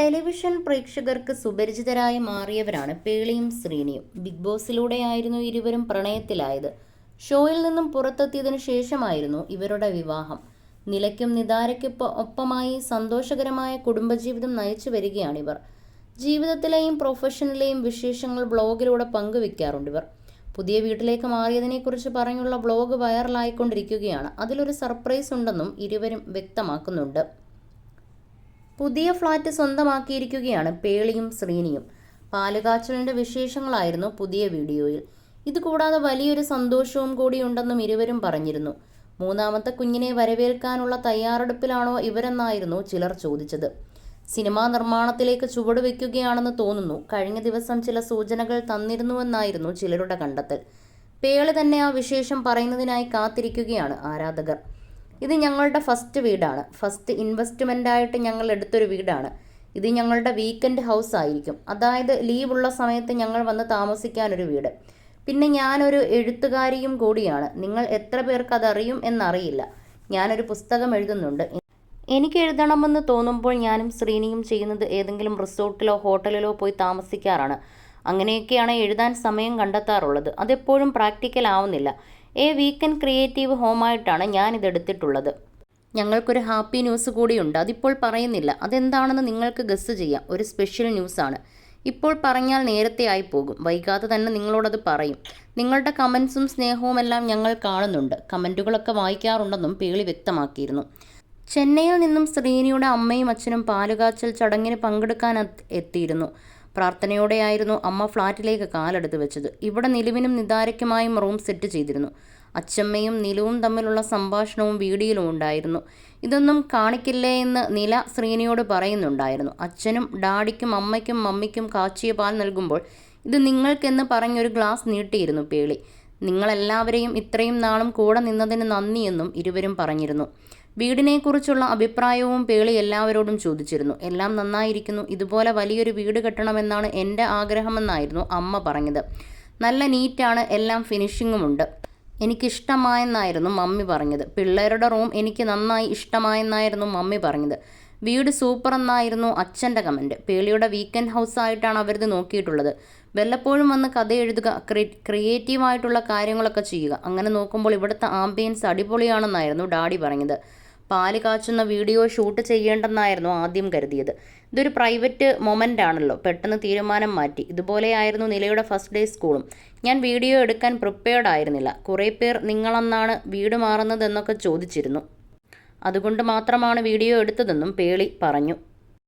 Television പ്രേക്ഷകർക്ക് സുപരിചിതരായി മാറിയവരാണ് പേളിയും ശ്രീനിയും. Big ബോസിലൂടെയായിരുന്നു ഇരുവരും പ്രണയത്തിലായത്. ഷോയിൽ നിന്നും പുറത്തെത്തിയതിനു ശേഷമായിരുന്നു ഇവരുടെ വിവാഹം. നിലയ്ക്കും നിതാരയ്ക്കൊപ്പം ഒപ്പമായി സന്തോഷകരമായ കുടുംബജീവിതം നയിച്ചു വരികയാണിവർ. ജീവിതത്തിലെയും പ്രൊഫഷനിലെയും വിശേഷങ്ങൾ ബ്ലോഗിലൂടെ പങ്കുവെക്കാറുണ്ട് ഇവർ. പുതിയ വീട്ടിലേക്ക് മാറിയതിനെക്കുറിച്ച് പറഞ്ഞുള്ള ബ്ലോഗ് വൈറലായിക്കൊണ്ടിരിക്കുകയാണ്. അതിലൊരു സർപ്രൈസ് ഉണ്ടെന്നും ഇരുവരും വ്യക്തമാക്കുന്നുണ്ട്. പുതിയ ഫ്ളാറ്റ് സ്വന്തമാക്കിയിരിക്കുകയാണ് പേളിയും ശ്രീനിയും. പാലുകാച്ചലിന്റെ വിശേഷങ്ങളായിരുന്നു പുതിയ വീഡിയോയിൽ. ഇതുകൂടാതെ വലിയൊരു സന്തോഷവും കൂടി ഉണ്ടെന്നും ഇരുവരും പറഞ്ഞിരുന്നു. മൂന്നാമത്തെ കുഞ്ഞിനെ വരവേൽക്കാനുള്ള തയ്യാറെടുപ്പിലാണോ ഇവരെന്നായിരുന്നു ചിലർ ചോദിച്ചത്. സിനിമാ നിർമ്മാണത്തിലേക്ക് ചുവടുവെക്കുകയാണെന്ന് തോന്നുന്നു. കഴിഞ്ഞ ദിവസം ചില സൂചനകൾ തന്നിരുന്നുവെന്നായിരുന്നു ചിലരുടെ കണ്ടെത്തൽ. പേളി തന്നെ ആ വിശേഷം പറയുന്നതിനായി കാത്തിരിക്കുകയാണ് ആരാധകർ. ഇത് ഞങ്ങളുടെ ഫസ്റ്റ് വീടാണ്. ഫസ്റ്റ് ഇൻവെസ്റ്റ്മെന്റായിട്ട് ഞങ്ങൾ എടുത്തൊരു വീടാണ്. ഇത് ഞങ്ങളുടെ വീക്കെൻഡ് ഹൗസ് ആയിരിക്കും. അതായത് ലീവുള്ള സമയത്ത് ഞങ്ങൾ വന്ന് താമസിക്കാനൊരു വീട്. പിന്നെ ഞാനൊരു എഴുത്തുകാരിയും കൂടിയാണ്. നിങ്ങൾ എത്ര പേർക്ക് അതറിയും എന്നറിയില്ല. ഞാനൊരു പുസ്തകം എഴുതുന്നുണ്ട്. എനിക്ക് എഴുതണമെന്ന് തോന്നുമ്പോൾ ഞാനും ശ്രീനിയും ചെയ്യുന്നത് ഏതെങ്കിലും റിസോർട്ടിലോ ഹോട്ടലിലോ പോയി താമസിക്കാറാണ്. അങ്ങനെയൊക്കെയാണ് എഴുതാൻ സമയം കണ്ടെത്താറുള്ളത്. അതെപ്പോഴും പ്രാക്ടിക്കൽ ആവുന്നില്ല. എ വീക്കെൻഡ് ക്രിയേറ്റീവ് ഹോമായിട്ടാണ് ഞാനിത് എടുത്തിട്ടുള്ളത് ഞങ്ങൾക്കൊരു ഹാപ്പി ന്യൂസ് കൂടിയുണ്ട്. അതിപ്പോൾ പറയുന്നില്ല. അതെന്താണെന്ന് നിങ്ങൾക്ക് ഗസ് ചെയ്യാം. ഒരു സ്പെഷ്യൽ ന്യൂസാണ് ഇപ്പോൾ പറഞ്ഞാൽ നേരത്തെ ആയി പോകും വൈകാതെ തന്നെ നിങ്ങളോടത് പറയും. നിങ്ങളുടെ കമൻസും സ്നേഹവും എല്ലാം ഞങ്ങൾ കാണുന്നുണ്ട്. കമന്റുകളൊക്കെ വായിക്കാറുണ്ടെന്നും പേളി വ്യക്തമാക്കിയിരുന്നു. ചെന്നൈയിൽ നിന്നും ശ്രീനിയുടെ അമ്മയും അച്ഛനും പാലുകാച്ചൽ ചടങ്ങിന് പങ്കെടുക്കാൻ എത്ത് എത്തിയിരുന്നു. പ്രാർത്ഥനയോടെയായിരുന്നു അമ്മ ഫ്ലാറ്റിലേക്ക് കാലെടുത്ത് വെച്ചത്. ഇവിടെ നിലുവിനും നിതാരയ്ക്കുമായും റൂം സെറ്റ് ചെയ്തിരുന്നു. അച്ചമ്മയും നിലുവും തമ്മിലുള്ള സംഭാഷണവും വീഡിയോയിലും ഉണ്ടായിരുന്നു. ഇതൊന്നും കാണിക്കില്ലേ എന്ന് നില ശ്രീനിയോട് പറയുന്നുണ്ടായിരുന്നു. അച്ഛനും ഡാഡിക്കും അമ്മയ്ക്കും മമ്മിക്കും കാച്ചിയ പാൽ നൽകുമ്പോൾ ഇത് നിങ്ങൾക്കെന്ന് പറഞ്ഞൊരു ഗ്ലാസ് നീട്ടിയിരുന്നു പേളി. നിങ്ങളെല്ലാവരെയും ഇത്രയും നാളും കൂടെ നിന്നതിന് നന്ദിയെന്നും ഇരുവരും പറഞ്ഞിരുന്നു. വീടിനെക്കുറിച്ചുള്ള അഭിപ്രായവും പേളി എല്ലാവരോടും ചോദിച്ചിരുന്നു. എല്ലാം നന്നായിരിക്കുന്നു. ഇതുപോലെ വലിയൊരു വീട് കെട്ടണമെന്നാണ് എന്റെ ആഗ്രഹമെന്നായിരുന്നു അമ്മ പറഞ്ഞത്. നല്ല നീറ്റാണ്. എല്ലാം ഫിനിഷിങ്ങുമുണ്ട്. എനിക്കിഷ്ടമായെന്നായിരുന്നു മമ്മി പറഞ്ഞത്. പിള്ളേരുടെ റൂം എനിക്ക് നന്നായി ഇഷ്ടമായെന്നായിരുന്നു മമ്മി പറഞ്ഞത്. വീട് സൂപ്പർ എന്നായിരുന്നു അച്ഛന്റെ കമന്റ് പേളിയുടെ വീക്കെൻഡ് ഹൗസ് ആയിട്ടാണ് അവരിത് നോക്കിയിട്ടുള്ളത്. വല്ലപ്പോഴും വന്ന് കഥ എഴുതുക ക്രിയേറ്റീവായിട്ടുള്ള കാര്യങ്ങളൊക്കെ ചെയ്യുക. അങ്ങനെ നോക്കുമ്പോൾ ഇവിടുത്തെ ആംബിയൻസ് അടിപൊളിയാണെന്നായിരുന്നു ഡാഡി പറഞ്ഞത്. പാൽ കാച്ചുന്ന വീഡിയോ ഷൂട്ട് ചെയ്യേണ്ടെന്നായിരുന്നു ആദ്യം കരുതിയത്. ഇതൊരു പ്രൈവറ്റ് മൊമെന്റ് ആണല്ലോ. പെട്ടെന്ന് തീരുമാനം മാറ്റി. ഇതുപോലെയായിരുന്നു നിലയുടെ ഫസ്റ്റ് ഡേ സ്കൂളും ഞാൻ വീഡിയോ എടുക്കാൻ പ്രിപ്പയർഡ് ആയിരുന്നില്ല. കുറേ പേർ നിങ്ങളെന്നാണ് വീട് മാറുന്നതെന്നൊക്കെ ചോദിച്ചിരുന്നു. അതുകൊണ്ട് മാത്രമാണ് വീഡിയോ എടുത്തതെന്നും പേളി പറഞ്ഞു.